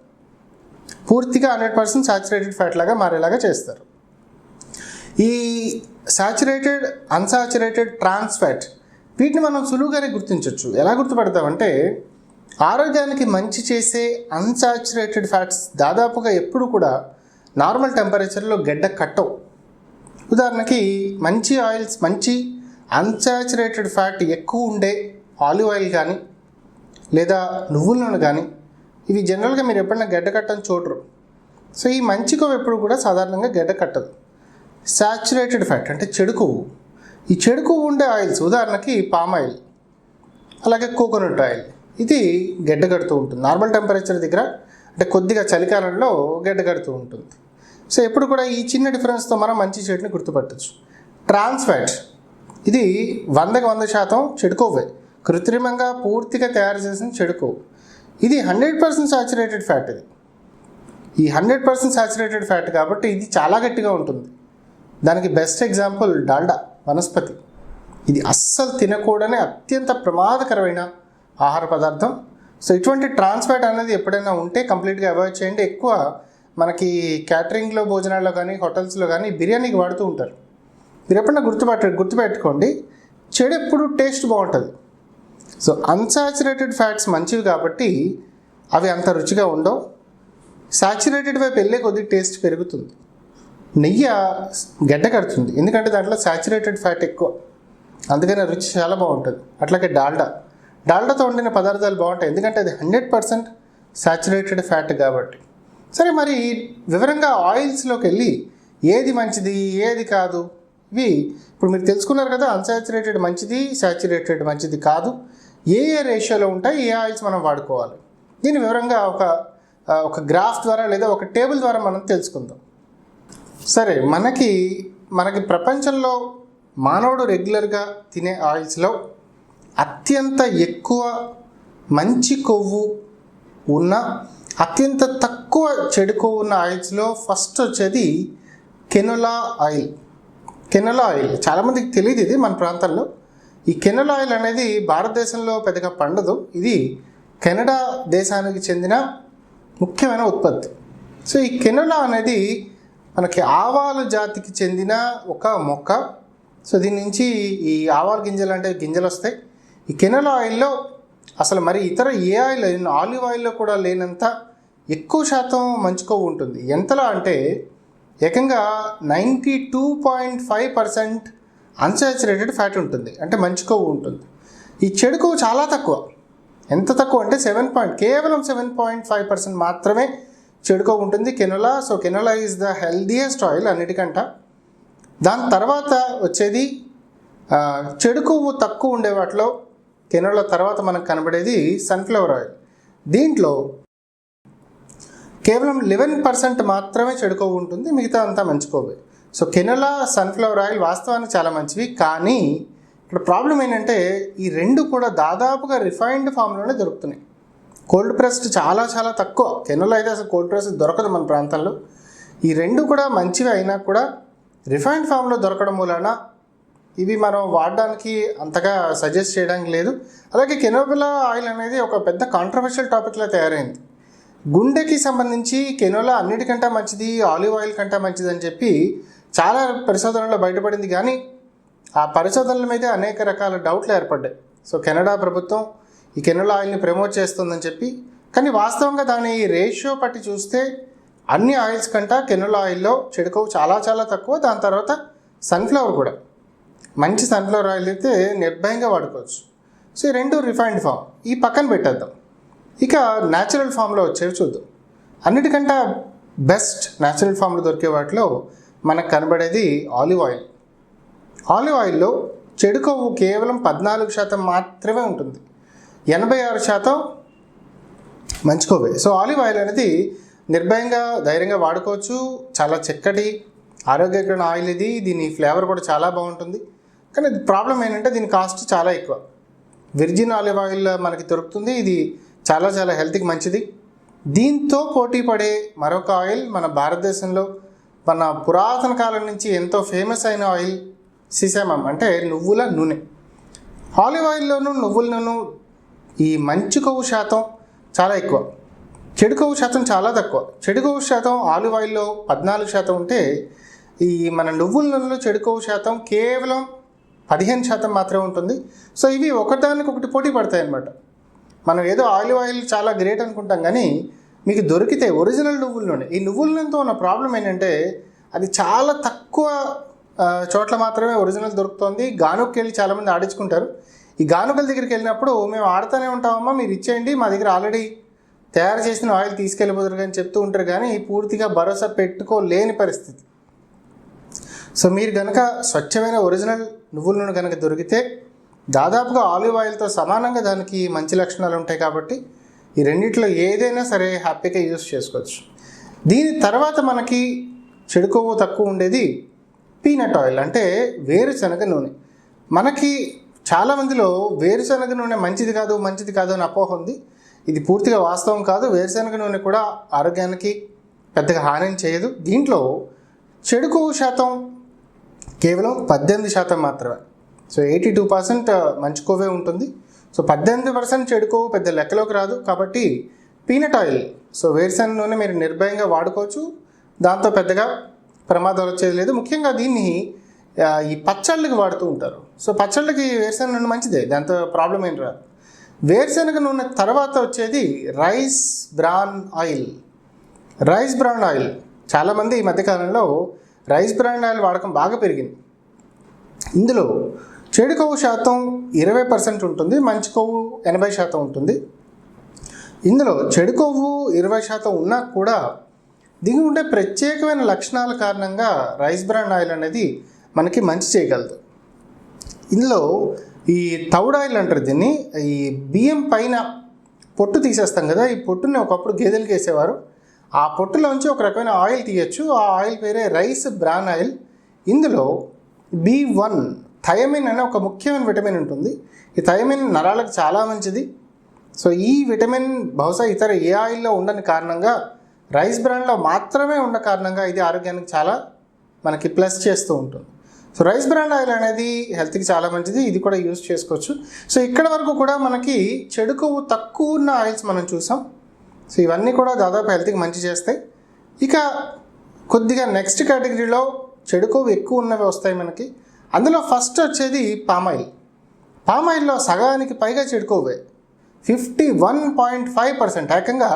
పూర్తిగా హండ్రెడ్ పర్సెంట్ సాచురేటెడ్ ఫ్యాట్ లాగా మారేలాగా చేస్తారు. ఈ సాచురేటెడ్ అన్సాచురేటెడ్ ట్రాన్స్ ఫ్యాట్ వీటిని మనం సులువుగానే గుర్తించవచ్చు ఎలా గుర్తుపడతామంటే ఆరోగ్యానికి మంచి చేసే అన్సాచురేటెడ్ ఫ్యాట్స్ దాదాపుగా ఎప్పుడు కూడా నార్మల్ టెంపరేచర్లో గడ్డ కట్టవు. ఉదాహరణకి మంచి ఆయిల్స్ మంచి అన్సాచురేటెడ్ ఫ్యాట్ ఎక్కువ ఉండే ఆలివ్ ఆయిల్ కానీ లేదా నువ్వుల నూనె కానీ ఇవి జనరల్గా మీరు ఎప్పుడైనా గడ్డ కట్టని చూడరు. సో ఈ మంచి కొవ్వు ఎప్పుడు కూడా సాధారణంగా గడ్డ కట్టదు. సాచురేటెడ్ ఫ్యాట్ అంటే చెడు కొవ్వు. ఈ చెడు కొవ్వు ఉండే ఆయిల్స్ ఉదాహరణకి పామ్ ఆయిల్ అలాగే కోకోనట్ ఆయిల్ ఇది గడ్డ కడుతూ ఉంటుంది. నార్మల్ టెంపరేచర్ దగ్గర అంటే కొద్దిగా చలికాలంలో గడ్డ కడుతూ ఉంటుంది. సో ఎప్పుడు కూడా ఈ చిన్న డిఫరెన్స్తో మనం మంచి చెడుని గుర్తుపట్టచ్చు. ట్రాన్స్ ఫ్యాట్ ఇది వందకి వంద శాతం చెడుకోవే కృత్రిమంగా పూర్తిగా తయారు చేసిన చెడు ఇది హండ్రెడ్ పర్సెంట్ సాచురేటెడ్ ఫ్యాట్ ఇది. ఈ హండ్రెడ్ పర్సెంట్ సాచురేటెడ్ ఫ్యాట్ కాబట్టి ఇది చాలా గట్టిగా ఉంటుంది. దానికి బెస్ట్ ఎగ్జాంపుల్ డాల్డా వనస్పతి. ఇది అస్సలు తినకూడని అత్యంత ప్రమాదకరమైన ఆహార పదార్థం. సో ఇటువంటి ట్రాన్స్ ఫ్యాట్ అనేది ఎప్పుడైనా ఉంటే కంప్లీట్గా అవాయిడ్ చేయండి. ఎక్కువ మనకి క్యాటరింగ్లో భోజనాల్లో కానీ హోటల్స్లో కానీ బిర్యానీకి వాడుతూ ఉంటారు. మీరు ఎప్పుడన్నా గుర్తుపెట్ట గుర్తుపెట్టుకోండి చెడు ఎప్పుడు టేస్ట్ బాగుంటుంది. సో అన్సాచురేటెడ్ ఫ్యాట్స్ మంచివి కాబట్టి అవి అంత రుచిగా ఉండవు. సాచురేటెడ్ వైపు వెళ్ళే కొద్ది టేస్ట్ పెరుగుతుంది. నెయ్యి గడ్డ కడుతుంది. ఎందుకంటే దాంట్లో సాచురేటెడ్ ఫ్యాట్ ఎక్కువ. అందుకని రుచి చాలా బాగుంటుంది. అట్లాగే డాల్డా. డాల్డాతో వండిన పదార్థాలు బాగుంటాయి. ఎందుకంటే అది హండ్రెడ్ పర్సెంట్ సాచురేటెడ్ ఫ్యాట్ కాబట్టి. సరే మరి వివరంగా ఆయిల్స్లోకి వెళ్ళి ఏది మంచిది ఏది కాదు? ఇవి ఇప్పుడు మీరు తెలుసుకున్నారు కదా అన్సాచురేటెడ్ మంచిది సాచురేటెడ్ మంచిది కాదు. ఏ ఏ రేషియోలో ఉంటాయి ఏ ఆయిల్స్ మనం వాడుకోవాలి? దీని వివరంగా ఒక ఒక గ్రాఫ్ ద్వారా లేదా ఒక టేబుల్ ద్వారా మనం తెలుసుకుందాం. సరే మనకి మనకి ప్రపంచంలో మానవుడు రెగ్యులర్గా తినే ఆయిల్స్లో అత్యంత ఎక్కువ మంచి కొవ్వు ఉన్న అత్యంత తక్కువ చెడుకు ఉన్న ఆయిల్స్లో ఫస్ట్ వచ్చేది కెనోలా ఆయిల్. Canola oil. చాలామందికి తెలియదు ఇది మన ప్రాంతంలో. ఈ కెనోలా ఆయిల్ అనేది భారతదేశంలో పెద్దగా పండదు. ఇది కెనడా దేశానికి చెందిన ముఖ్యమైన ఉత్పత్తి. సో ఈ కెనోలా అనేది మనకి ఆవాల జాతికి చెందిన ఒక మొక్క. సో దీని నుంచి ఈ ఆవాల గింజలు అంటే గింజలు వస్తాయి. ఈ కెనోలా ఆయిల్లో అసలు మరి ఇతర ఏ ఆయిల్ ఆలివ్ ఆయిల్లో కూడా లేనంత ఎక్కువ శాతం మంచి కొవ్వు ఉంటుంది. ఎంతలా అంటే ఏకంగా ninety two point five percent unsaturated fat ఉంటుంది. అంటే మంచి కొవ్వు ఉంటుంది. ఈ చెడు కొవ్వు చాలా తక్కువ. ఎంత తక్కువ అంటే సెవెన్ పాయింట్ కేవలం సెవెన్ పాయింట్ ఫైవ్ పర్సెంట్ మాత్రమే చెడు కొవ్వు ఉంటుంది. Canola so canola is the healthiest oil అన్నిటికంట. దాని తర్వాత వచ్చేది చెడు కొవ్వు తక్కువ ఉండే వాటిలో కెనోలా తర్వాత మనకు కనబడేది సన్ఫ్లవర్ ఆయిల్. దీంట్లో కేవలం లెవెన్ పర్సెంట్ మాత్రమే చెడుకోవు ఉంటుంది మిగతా అంతా మంచికోవే సో కెనోలా సన్ఫ్లవర్ ఆయిల్ వాస్తవానికి చాలా మంచివి కానీ ఇక్కడ ప్రాబ్లం ఏంటంటే ఈ రెండు కూడా దాదాపుగా రిఫైన్డ్ ఫామ్లోనే దొరుకుతున్నాయి. కోల్డ్ ప్రెస్డ్ చాలా చాలా తక్కువ. కెనోలా అయితే అసలు కోల్డ్ ప్రెస్ దొరకదు మన ప్రాంతంలో. ఈ రెండు కూడా మంచివి అయినా కూడా రిఫైన్డ్ ఫామ్లో దొరకడం మూలాన ఇవి మనం వాడడానికి అంతగా సజెస్ట్ చేయడానికి లేదు. అలాగే కెనోబిలా ఆయిల్ అనేది ఒక పెద్ద కాంట్రవర్షియల్ టాపిక్లో తయారైంది. గుండెకి సంబంధించి కెనోలా అన్నిటికంటే మంచిది ఆలివ్ ఆయిల్ కంటే మంచిది అని చెప్పి చాలా పరిశోధనలో బయటపడింది. కానీ ఆ పరిశోధనల మీద అనేక రకాల డౌట్లు ఏర్పడ్డాయి. సో కెనడా ప్రభుత్వం ఈ కెనోలా ఆయిల్ని ప్రమోట్ చేస్తుందని చెప్పి కానీ వాస్తవంగా దాని రేషియో పట్టి చూస్తే అన్ని ఆయిల్స్ కంట కెనోలా ఆయిల్లో చెడుకోవు చాలా చాలా తక్కువ. దాని తర్వాత సన్ఫ్లవర్ కూడా. మంచి సన్ఫ్లవర్ ఆయిల్ అయితే నిర్భయంగా వాడుకోవచ్చు. సో ఈ రెండు రిఫైన్డ్ ఫామ్ ఈ పక్కన పెట్టేద్దాం. ఇక న్యాచురల్ ఫామ్లో వచ్చేవి చూద్దాం. అన్నిటికంటే బెస్ట్ న్యాచురల్ ఫామ్లో దొరికే వాటిలో మనకు కనబడేది ఆలివ్ ఆయిల్. ఆలివ్ ఆయిల్లో చెడు కొవ్వు కేవలం పద్నాలుగు శాతం మాత్రమే ఉంటుంది. ఎనభై ఆరు శాతం మంచి కొవ్వే. సో ఆలివ్ ఆయిల్ అనేది నిర్భయంగా ధైర్యంగా వాడుకోవచ్చు. చాలా చక్కటి ఆరోగ్యకరమైన ఆయిల్ ఇది. దీని ఫ్లేవర్ కూడా చాలా బాగుంటుంది. కానీ ప్రాబ్లం ఏంటంటే దీని కాస్ట్ చాలా ఎక్కువ. విర్జిన్ ఆలివ్ ఆయిల్ మనకి దొరుకుతుంది. ఇది చాలా చాలా హెల్త్కి మంచిది. దీంతో పోటీ పడే మరొక ఆయిల్ మన భారతదేశంలో మన పురాతన కాలం నుంచి ఎంతో ఫేమస్ అయిన ఆయిల్ సిసామం అంటే నువ్వుల నూనె. ఆలివ్ ఆయిల్లోనూ నువ్వుల నూనె ఈ మంచి కొవ్వు శాతం చాలా ఎక్కువ. చెడు కొవ్వు శాతం చాలా తక్కువ. చెడు కొవ్వు శాతం ఆలివ్ ఆయిల్లో పద్నాలుగు శాతం ఉంటే ఈ మన నువ్వుల నూనెలో చెడు కొవ్వు శాతం కేవలం పదిహేను శాతం మాత్రమే ఉంటుంది. సో ఇవి ఒకదానికి ఒకటి పోటీ పడతాయి అన్నమాట మనం ఏదో ఆయిల్ ఆయిల్ చాలా గ్రేట్ అనుకుంటాం కానీ మీకు దొరికితే ఒరిజినల్ నువ్వుల నూనె ఈ నువ్వుల నూనెతో ఉన్న ప్రాబ్లం ఏంటంటే అది చాలా తక్కువ చోట్ల మాత్రమే ఒరిజినల్ దొరుకుతుంది. గానుకి వెళ్ళి చాలామంది ఆడించుకుంటారు. ఈ గానుకల దగ్గరికి వెళ్ళినప్పుడు మేము ఆడుతూనే ఉంటామమ్మా మీరు ఇచ్చేయండి మా దగ్గర ఆల్రెడీ తయారు చేసిన ఆయిల్ తీసుకెళ్ళిపోతారు కానీ చెప్తూ ఉంటారు కానీ పూర్తిగా భరోసా పెట్టుకోలేని పరిస్థితి. సో మీరు కనుక స్వచ్ఛమైన ఒరిజినల్ నువ్వుల నూనె కనుక దొరికితే దాదాపుగా ఆలివ్ ఆయిల్తో సమానంగా దానికి మంచి లక్షణాలు ఉంటాయి కాబట్టి ఈ రెండిట్లో ఏదైనా సరే హ్యాపీగా యూస్ చేసుకోవచ్చు. దీని తర్వాత మనకి చెడు కొవ్వు తక్కువ ఉండేది పీనట్ ఆయిల్ అంటే వేరుశనగ నూనె. మనకి చాలామందిలో వేరుశనగ నూనె మంచిది కాదు మంచిది కాదు అని అపోహ ఉంది. ఇది పూర్తిగా వాస్తవం కాదు. వేరుశనగ నూనె కూడా ఆరోగ్యానికి పెద్దగా హాని చేయదు. దీంట్లో చెడు కొవ్వు శాతం కేవలం పద్దెనిమిది శాతం మాత్రమే. సో ఎయిటీ టూ పర్సెంట్ మంచి కొవ్వే ఉంటుంది. సో పద్దెనిమిది పర్సెంట్ చెడు కొవ్వు పెద్ద లెక్కలోకి రాదు. కాబట్టి పీనట్ ఆయిల్ సో వేరుశెనగ నూనె మీరు నిర్భయంగా వాడుకోవచ్చు. దాంతో పెద్దగా ప్రమాదాలు వచ్చేది లేదు. ముఖ్యంగా దీన్ని ఈ పచ్చళ్ళకి వాడుతూ ఉంటారు. సో పచ్చళ్ళకి వేరుశనగ నూనె మంచిదే. దాంతో ప్రాబ్లం ఏం రాదు. వేరుశనగ నూనె తర్వాత వచ్చేది rice bran oil. Rice bran oil. చాలామంది ఈ మధ్యకాలంలో రైస్ బ్రాండ్ ఆయిల్ వాడకం బాగా పెరిగింది. ఇందులో చెడు కొవ్వు శాతం ఇరవై పర్సెంట్ ఉంటుంది మంచి కొవ్వు ఎనభై శాతం ఉంటుంది. ఇందులో చెడు కొవ్వు ఇరవై శాతం ఉన్నా కూడా దీనికి ఉండే ప్రత్యేకమైన లక్షణాల కారణంగా రైస్ బ్రాండ్ ఆయిల్ అనేది మనకి మంచి చేయగలదు. ఇందులో ఈ తౌడ్ ఆయిల్ అంటారు దీన్ని ఈ బియ్యం పైన పొట్టు తీసేస్తాం కదా ఈ పొట్టుని ఒకప్పుడు గేదెలకు వేసేవారు. ఆ పొట్టులోంచి ఒక రకమైన ఆయిల్ తీయచ్చు. ఆ ఆయిల్ పేరే రైస్ బ్రాన్ ఆయిల్. ఇందులో బి వన్ థయమిన్ అనే ఒక ముఖ్యమైన విటమిన్ ఉంటుంది. ఈ థయమిన్ నరాలకు చాలా మంచిది. సో ఈ విటమిన్ బహుశా ఇతర ఏ ఆయిల్లో ఉండని కారణంగా రైస్ బ్రాండ్లో మాత్రమే ఉన్న కారణంగా ఇది ఆరోగ్యానికి చాలా మనకి ప్లస్ చేస్తూ ఉంటుంది. సో రైస్ బ్రాండ్ ఆయిల్ అనేది హెల్త్కి చాలా మంచిది. ఇది కూడా యూజ్ చేసుకోవచ్చు. సో ఇక్కడ వరకు కూడా మనకి చెడు కొవ్వు తక్కువ ఉన్న ఆయిల్స్ మనం చూసాం. సో ఇవన్నీ కూడా దాదాపు హెల్త్కి మంచి చేస్తాయి. ఇక కొద్దిగా నెక్స్ట్ కేటగిరీలో చెడు కొవ్వు ఎక్కువ ఉన్నవి వస్తాయి మనకి. అందులో ఫస్ట్ వచ్చేది పామాయిల్. పామాయిల్లో సగానికి పైగా చెడుకోవే fifty one point five percent. ఏకంగా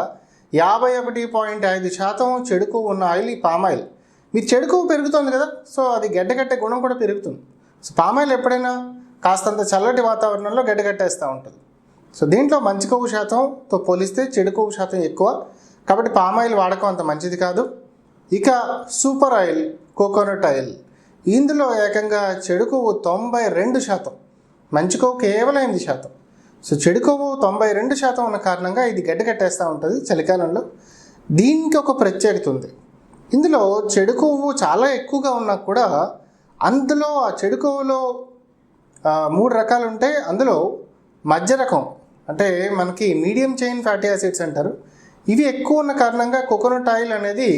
యాభై ఒకటి పాయింట్ ఐదు శాతం చెడుకు ఉన్న ఆయిల్ ఈ పామాయిల్. మీరు చెడుకు పెరుగుతుంది కదా సో అది గడ్డగట్టే గుణం కూడా పెరుగుతుంది. సో పామాయిల్ ఎప్పుడైనా కాస్తంత చల్లటి వాతావరణంలో గడ్డగట్టేస్తూ ఉంటుంది. సో దీంట్లో మంచి కొవ్వు శాతంతో పోలిస్తే చెడు కొవ్వు శాతం ఎక్కువ. కాబట్టి పామాయిల్ వాడకం అంత మంచిది కాదు. ఇక సూపర్ ఆయిల్ కోకోనట్ ఆయిల్. ఇందులో ఏకంగా చెడు కొవ్వు తొంభై రెండు శాతం. మంచి కొవ్వు కేవలం ఎనిమిది శాతం. సో చెడు కొవ్వు తొంభై రెండు శాతం ఉన్న కారణంగా ఇది గడ్డ కట్టేస్తూ ఉంటుంది చలికాలంలో. దీనికి ఒక ప్రత్యేకత ఉంది. ఇందులో చెడు కొవ్వు చాలా ఎక్కువగా ఉన్నా కూడా అందులో ఆ చెడు కొవ్వులో మూడు రకాలు ఉంటాయి. అందులో మధ్య రకం అంటే మనకి మీడియం చైన్ ఫ్యాటీ యాసిడ్స్ అంటారు. ఇవి ఎక్కువ ఉన్న కారణంగా కోకోనట్ ఆయిల్ అనేది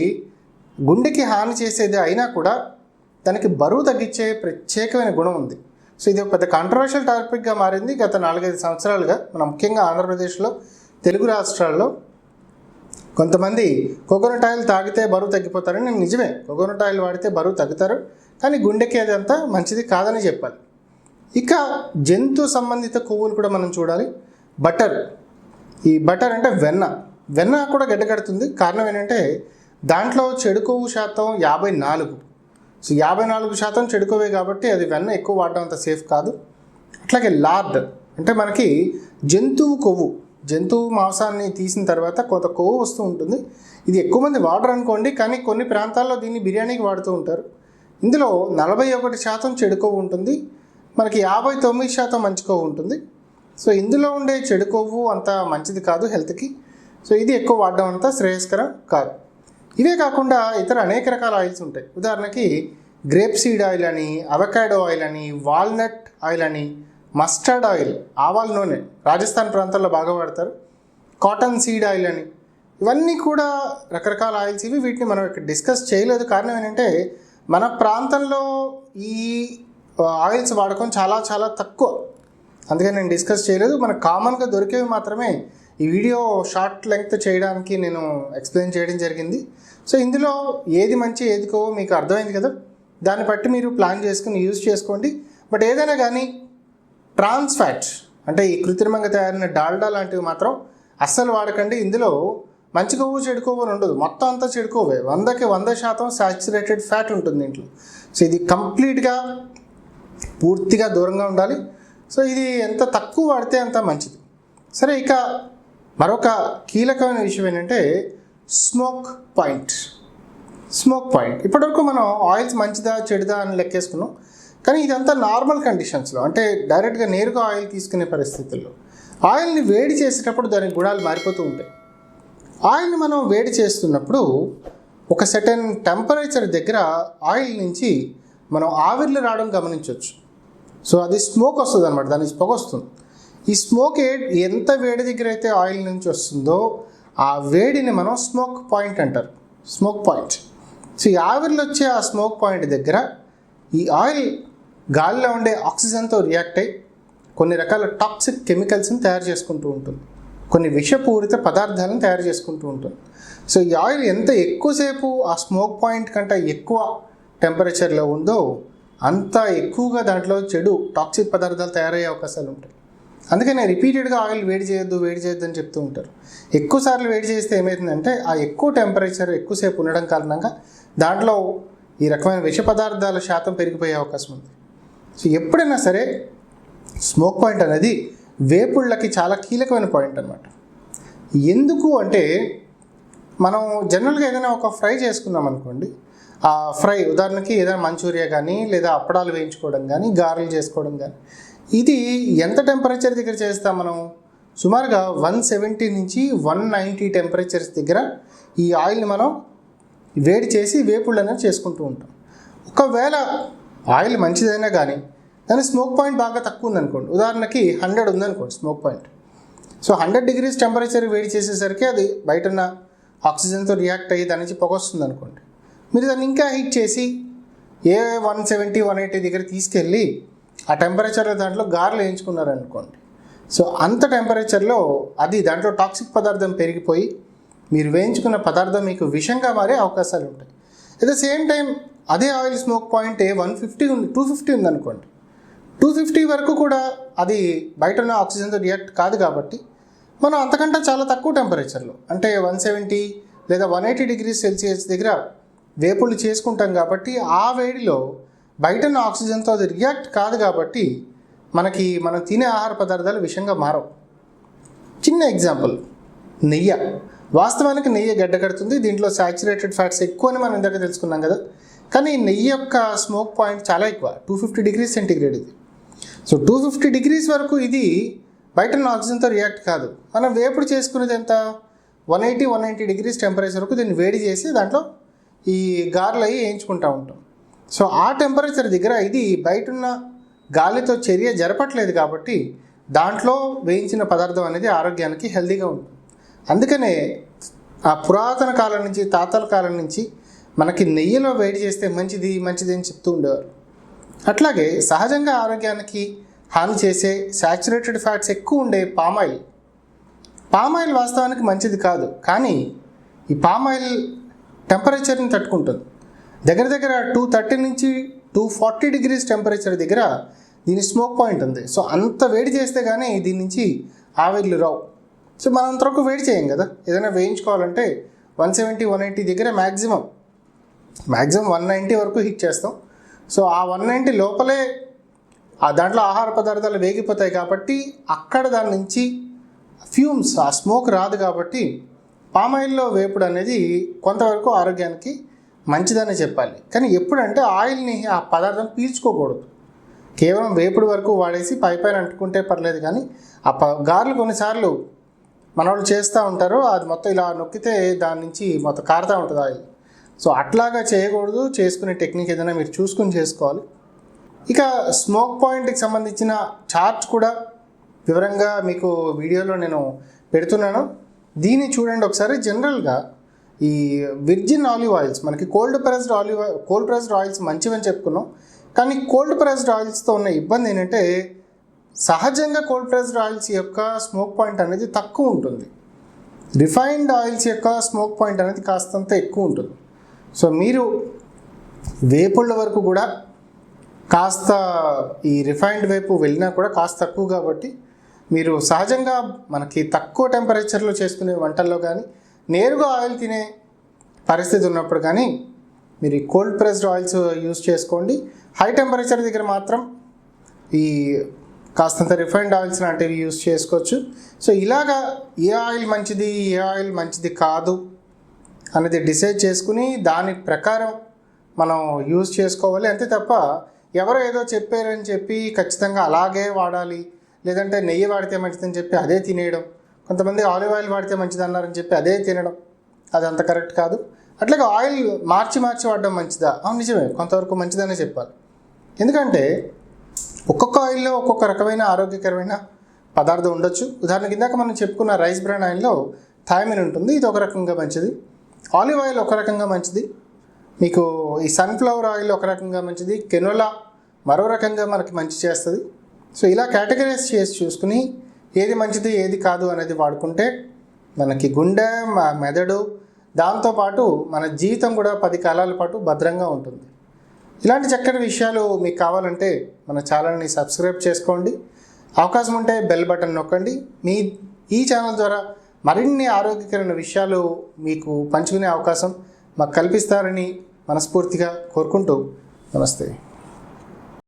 గుండెకి హాని చేసేది అయినా కూడా దానికి బరువు తగ్గించే ప్రత్యేకమైన గుణం ఉంది. సో ఇది ఒక పెద్ద కాంట్రవర్షియల్ టాపిక్గా మారింది. గత నాలుగైదు సంవత్సరాలుగా మన ముఖ్యంగా ఆంధ్రప్రదేశ్లో తెలుగు రాష్ట్రాల్లో కొంతమంది కోకోనట్ ఆయిల్ తాగితే బరువు తగ్గిపోతారని నేను నిజమే. కోకోనట్ ఆయిల్ వాడితే బరువు తగ్గుతారు. కానీ గుండెకి అదంతా మంచిది కాదని చెప్పాలి. ఇక జంతు సంబంధిత కొవ్వులు కూడా మనం చూడాలి. బటర్ ఈ బటర్ అంటే వెన్న. వెన్న కూడా గడ్డగడుతుంది కారణం ఏంటంటే దాంట్లో చెడు కొవ్వు శాతం యాభై నాలుగు. సో యాభై నాలుగు శాతం చెడు కొవ్వే కాబట్టి అది వెన్న ఎక్కువ వాడడం అంత సేఫ్ కాదు. అట్లాగే లార్డ్. అంటే మనకి జంతువు కొవ్వు. జంతువు మాంసాన్ని తీసిన తర్వాత కొంత కొవ్వు వస్తూ ఉంటుంది. ఇది ఎక్కువ మంది వాడరు అనుకోండి కానీ కొన్ని ప్రాంతాల్లో దీన్ని బిర్యానీకి వాడుతూ ఉంటారు. ఇందులో నలభై ఒకటి శాతం చెడు కొవ్వు ఉంటుంది. మనకి యాభై తొమ్మిది శాతం మంచి కొవ్వు ఉంటుంది. సో ఇందులో ఉండే చెడు కొవ్వు అంత మంచిది కాదు హెల్త్కి. సో ఇది ఎక్కువ వాడడం అంతా శ్రేయస్కరం కాదు. ఇవే కాకుండా ఇతర అనేక రకాల ఆయిల్స్ ఉంటాయి. ఉదాహరణకి గ్రేప్ సీడ్ ఆయిల్ అని అవకాడో ఆయిల్ అని వాల్నట్ ఆయిల్ అని మస్టర్డ్ ఆయిల్ ఆవాల నూనె రాజస్థాన్ ప్రాంతాల్లో బాగా వాడతారు. కాటన్ సీడ్ ఆయిల్ అని. ఇవన్నీ కూడా రకరకాల ఆయిల్స్ ఇవి. వీటిని మనం ఇక్కడ డిస్కస్ చేయలేదు. కారణం ఏంటంటే మన ప్రాంతంలో ఈ ఆయిల్స్ వాడకం చాలా చాలా తక్కువ. అందుకని నేను డిస్కస్ చేయలేదు. మనకు కామన్గా దొరికేవి మాత్రమే ఈ వీడియో షార్ట్ లెంగ్త్ చేయడానికి నేను ఎక్స్ప్లెయిన్ చేయడం జరిగింది. సో ఇందులో ఏది మంచి ఏది కోవో మీకు అర్థమైంది కదా? దాన్ని బట్టి మీరు ప్లాన్ చేసుకుని యూజ్ చేసుకోండి. బట్ ఏదైనా కానీ ట్రాన్స్ ఫ్యాట్ అంటే ఈ కృత్రిమంగా తయారైన డాల్డా లాంటివి మాత్రం అస్సలు వాడకండి. ఇందులో మంచి కొవ్వు చెడు కొవ్వు ఉండదు. మొత్తం అంతా చెడు కొవ్వే. వందకి వంద శాతం సాచురేటెడ్ ఫ్యాట్ ఉంటుంది దీంట్లో సో ఇది కంప్లీట్గా పూర్తిగా దూరంగా ఉండాలి. సో ఇది ఎంత తక్కువ వాడితే అంత మంచిది. సరే ఇక మరొక కీలకమైన విషయం ఏంటంటే స్మోక్ పాయింట్. Smoke point. ఇప్పటివరకు మనం ఆయిల్స్ మంచిదా చెడుదా అని లెక్కేసుకున్నాం. కానీ ఇదంతా నార్మల్ కండిషన్స్లో అంటే డైరెక్ట్గా నేరుగా ఆయిల్ తీసుకునే పరిస్థితుల్లో. ఆయిల్ని వేడి చేసేటప్పుడు దాని గుణాలు మారిపోతూ ఉంటాయి. ఆయిల్ని మనం వేడి చేస్తున్నప్పుడు ఒక సెటన్ టెంపరేచర్ దగ్గర ఆయిల్ నుంచి మనం ఆవిర్లు రావడం గమనించవచ్చు. సో అది స్మోక్ వస్తుంది అనమాట దాని పొగ వస్తుంది. ఈ స్మోక్ ఏ- ఎంత వేడి దగ్గర అయితే ఆయిల్ నుంచి వస్తుందో ఆ వేడిని మనం స్మోక్ పాయింట్ అంటారు. స్మోక్ పాయింట్ సో ఈ వచ్చే ఆ స్మోక్ పాయింట్ దగ్గర ఈ ఆయిల్ గాలిలో ఉండే ఆక్సిజన్తో రియాక్ట్ అయ్యి కొన్ని రకాల టాక్సిక్ కెమికల్స్ని తయారు చేసుకుంటూ ఉంటుంది. కొన్ని విషపూరిత పదార్థాలను తయారు చేసుకుంటూ ఉంటుంది. సో ఈ ఆయిల్ ఎంత ఎక్కువసేపు ఆ స్మోక్ పాయింట్ కంటే ఎక్కువ టెంపరేచర్లో ఉందో అంత ఎక్కువగా దాంట్లో చెడు టాక్సిక్ పదార్థాలు తయారయ్యే అవకాశాలు ఉంటాయి. అందుకనే రిపీటెడ్గా ఆయిల్ వేడి చేయొద్దు వేడి చేయొద్దు అని చెప్తూ ఉంటారు. ఎక్కువ సార్లు వేడి చేస్తే ఏమవుతుందంటే ఆ ఎక్కువ టెంపరేచర్ ఎక్కువసేపు ఉండడం కారణంగా దాంట్లో ఈ రకమైన విష పదార్థాల శాతం పెరిగిపోయే అవకాశం ఉంది. సో ఎప్పుడైనా సరే స్మోక్ పాయింట్ అనేది వేపుళ్ళకి చాలా కీలకమైన పాయింట్ అనమాట ఎందుకు అంటే మనం జనరల్గా ఏదైనా ఒక ఫ్రై చేసుకున్నాం అనుకోండి ఫ్రై ఉదాహరణకి ఏదైనా మంచూరియా కానీ లేదా అప్పడాలు వేయించుకోవడం కానీ గారెలు చేసుకోవడం కానీ. ఇది ఎంత టెంపరేచర్ దగ్గర చేస్తాం మనం? సుమారుగా వన్ సెవెంటీ నుంచి వన్ నైంటీ టెంపరేచర్స్ దగ్గర ఈ ఆయిల్ని మనం వేడి చేసి వేపుళ్ళు అనేది చేసుకుంటూ ఉంటాం. ఒకవేళ ఆయిల్ మంచిదైనా కానీ దాని స్మోక్ పాయింట్ బాగా తక్కువ ఉందనుకోండి. ఉదాహరణకి హండ్రెడ్ ఉందనుకోండి smoke point so hundred degrees temperature వేడి చేసేసరికి అది బయట ఉన్న ఆక్సిజన్తో రియాక్ట్ అయ్యి దాని నుంచి పొగ వస్తుంది అనుకోండి మీరు దాన్ని ఇంకా హీట్ చేసి ఏ వన్ సెవెంటీ వన్ ఎయిటీ దగ్గర తీసుకెళ్ళి ఆ టెంపరేచర్లో దాంట్లో గారెలు వేయించుకున్నారనుకోండి. సో అంత టెంపరేచర్లో అది దాంట్లో టాక్సిక్ పదార్థం పెరిగిపోయి మీరు వేయించుకున్న పదార్థం మీకు విషంగా మారే అవకాశాలు ఉంటాయి. అట్ ద సేమ్ టైం అదే oil smoke point one fifty ఉంది టూ ఫిఫ్టీ ఉందనుకోండి. టూ ఫిఫ్టీ వరకు కూడా అది బయట ఉన్న ఆక్సిజన్తో రియాక్ట్ కాదు కాబట్టి మనం అంతకంటే చాలా తక్కువ టెంపరేచర్లో అంటే వన్ సెవెంటీ లేదా వన్ ఎయిటీ డిగ్రీ సెల్సియస్ దగ్గర వేపుళ్ళు చేసుకుంటాం కాబట్టి ఆ వేడిలో బయట ఆక్సిజన్తో అది రియాక్ట్ కాదు కాబట్టి మనకి మనం తినే ఆహార పదార్థాలు విషంగా మారవు. చిన్న ఎగ్జాంపుల్ నెయ్యి. వాస్తవానికి నెయ్యి గడ్డ కడుతుంది దీంట్లో సాచురేటెడ్ ఫ్యాట్స్ ఎక్కువ అని మనం ఇందాక తెలుసుకున్నాం కదా. కానీ నెయ్యి యొక్క స్మోక్ పాయింట్ చాలా ఎక్కువ టూ ఫిఫ్టీ డిగ్రీస్ సెంటిగ్రేడ్ ఇది. సో టూ ఫిఫ్టీ డిగ్రీస్ వరకు ఇది బయట ఆక్సిజన్తో రియాక్ట్ కాదు. మనం వేపుడు చేసుకునేది ఎంత? One eighty one ninety degrees temperature వరకు దీన్ని వేడి చేసి దాంట్లో ఈ గారెలు అవి వేయించుకుంటూ ఉంటాం. సో ఆ టెంపరేచర్ దగ్గర ఇది బయట ఉన్న గాలితో చర్య జరపట్లేదు కాబట్టి దాంట్లో వేయించిన పదార్థం అనేది ఆరోగ్యానికి హెల్దీగా ఉంటుంది. అందుకనే ఆ పురాతన కాలం నుంచి తాతల కాలం నుంచి మనకి నెయ్యిలో వేడి చేస్తే మంచిది మంచిది అని చెప్తూ ఉండేవారు. అట్లాగే సహజంగా ఆరోగ్యానికి హాని చేసే శాచురేటెడ్ ఫ్యాట్స్ ఎక్కువ ఉండే పామాయిల్. పామాయిల్ వాస్తవానికి మంచిది కాదు. కానీ ఈ పామాయిల్ టెంపరేచర్ని తట్టుకుంటుంది. దగ్గర దగ్గర టూ థర్టీ నుంచి టూ ఫార్టీ డిగ్రీస్ టెంపరేచర్ దగ్గర దీని స్మోక్ పాయింట్ ఉంది. సో అంత వేడి చేస్తే కానీ దీని నుంచి ఆవిర్లు రావు. సో మనం అంతవరకు వేడి చేయం కదా. ఏదైనా వేయించుకోవాలంటే వన్ సెవెంటీ వన్ ఎయిటీ దగ్గర మ్యాక్సిమం మ్యాక్సిమం వన్ నైంటీ వరకు హిట్ చేస్తాం. సో ఆ వన్ నైంటీ లోపలే ఆ దాంట్లో ఆహార పదార్థాలు వేగిపోతాయి కాబట్టి అక్కడ దాని నుంచి ఫ్యూమ్స్ ఆ స్మోక్ రాదు కాబట్టి పామాయిల్లో వేపుడు అనేది కొంతవరకు ఆరోగ్యానికి మంచిదని చెప్పాలి. కానీ ఎప్పుడంటే ఆయిల్ని ఆ పదార్థం పీల్చుకోకూడదు. కేవలం వేపుడు వరకు వాడేసి పై పైన అంటుకుంటే పర్లేదు కానీ ఆ ప గారెలు కొన్నిసార్లు మన వాళ్ళు చేస్తూ ఉంటారు. అది మొత్తం ఇలా నొక్కితే దాని నుంచి మొత్తం కారుతూ ఉంటుంది ఆయిల్. సో అట్లాగా చేయకూడదు. చేసుకునే టెక్నిక్ ఏదైనా మీరు చూసుకుని చేసుకోవాలి. ఇక స్మోక్ పాయింట్కి సంబంధించిన చార్ట్ కూడా వివరంగా మీకు వీడియోలో నేను పెడుతున్నాను. దీన్ని చూడండి ఒకసారి. జనరల్గా ఈ విర్జిన్ ఆలివ్ ఆయిల్స్ మనకి cold pressed olive cold pressed oils మంచివని చెప్పుకున్నాం. కానీ కోల్డ్ ప్రెస్డ్ ఆయిల్స్తో ఉన్న ఇబ్బంది ఏంటంటే సహజంగా కోల్డ్ ప్రెస్డ్ ఆయిల్స్ యొక్క స్మోక్ పాయింట్ అనేది తక్కువ ఉంటుంది. రిఫైన్డ్ ఆయిల్స్ యొక్క స్మోక్ పాయింట్ అనేది కాస్తంత ఎక్కువ ఉంటుంది. సో మీరు వేపుళ్ళ వరకు కూడా కాస్త ఈ రిఫైన్డ్ వైపు వెళ్ళినా కూడా కాస్త తక్కువ కాబట్టి మీరు సహజంగా మనకి తక్కువ టెంపరేచర్లో చేసుకునే వంటల్లో కానీ నేరుగా ఆయిల్ తినే పరిస్థితి ఉన్నప్పుడు కానీ మీరు ఈ కోల్డ్ ప్రెస్డ్ ఆయిల్స్ యూస్ చేసుకోండి. హై టెంపరేచర్ దగ్గర మాత్రం ఈ కాస్తంత రిఫైన్డ్ ఆయిల్స్ లాంటివి యూజ్ చేసుకోవచ్చు. సో ఇలాగా ఏ ఆయిల్ మంచిది ఏ ఆయిల్ మంచిది కాదు అనేది డిసైడ్ చేసుకుని దాని ప్రకారం మనం యూజ్ చేసుకోవాలి. అంతే తప్ప ఎవరో ఏదో చెప్పారని చెప్పి ఖచ్చితంగా అలాగే వాడాలి. లేదంటే నెయ్యి వాడితే మంచిదని చెప్పి అదే తినేయడం. కొంతమంది ఆలివ్ ఆయిల్ వాడితే మంచిది అన్నారని చెప్పి అదే తినడం. అది అంత కరెక్ట్ కాదు. అట్లాగే ఆయిల్ మార్చి మార్చి వాడడం మంచిదా? అవును నిజమే. కొంతవరకు మంచిదనే చెప్పాలి. ఎందుకంటే ఒక్కొక్క ఆయిల్లో ఒక్కొక్క రకమైన ఆరోగ్యకరమైన పదార్థం ఉండొచ్చు. ఉదాహరణకి ఇందాక మనం చెప్పుకున్న రైస్ బ్రాన్ ఆయిల్లో థైమిన్ ఉంటుంది. ఇది ఒక రకంగా మంచిది. ఆలివ్ ఆయిల్ ఒక రకంగా మంచిది. మీకు ఈ సన్ఫ్లవర్ ఆయిల్ ఒక రకంగా మంచిది. కెనోలా మరో రకంగా మనకి మంచి చేస్తుంది. సో ఇలా కేటగరైజ్ చేసి చూసుకుని ఏది మంచిది ఏది కాదు అనేది వాడుకుంటే మనకి గుండె మ- మెదడు దాంతోపాటు మన జీవితం కూడా పది కాలాల పాటు భద్రంగా ఉంటుంది. ఇలాంటి చక్కటి విషయాలు మీకు కావాలంటే మన ఛానల్ని సబ్స్క్రైబ్ చేసుకోండి. అవకాశం ఉంటే బెల్ బటన్ నొక్కండి. మీ ఈ ఛానల్ ద్వారా మరిన్ని ఆరోగ్యకరమైన విషయాలు మీకు పంచుకునే అవకాశం మాకు కల్పిస్తారని మనస్ఫూర్తిగా కోరుకుంటూ నమస్తే.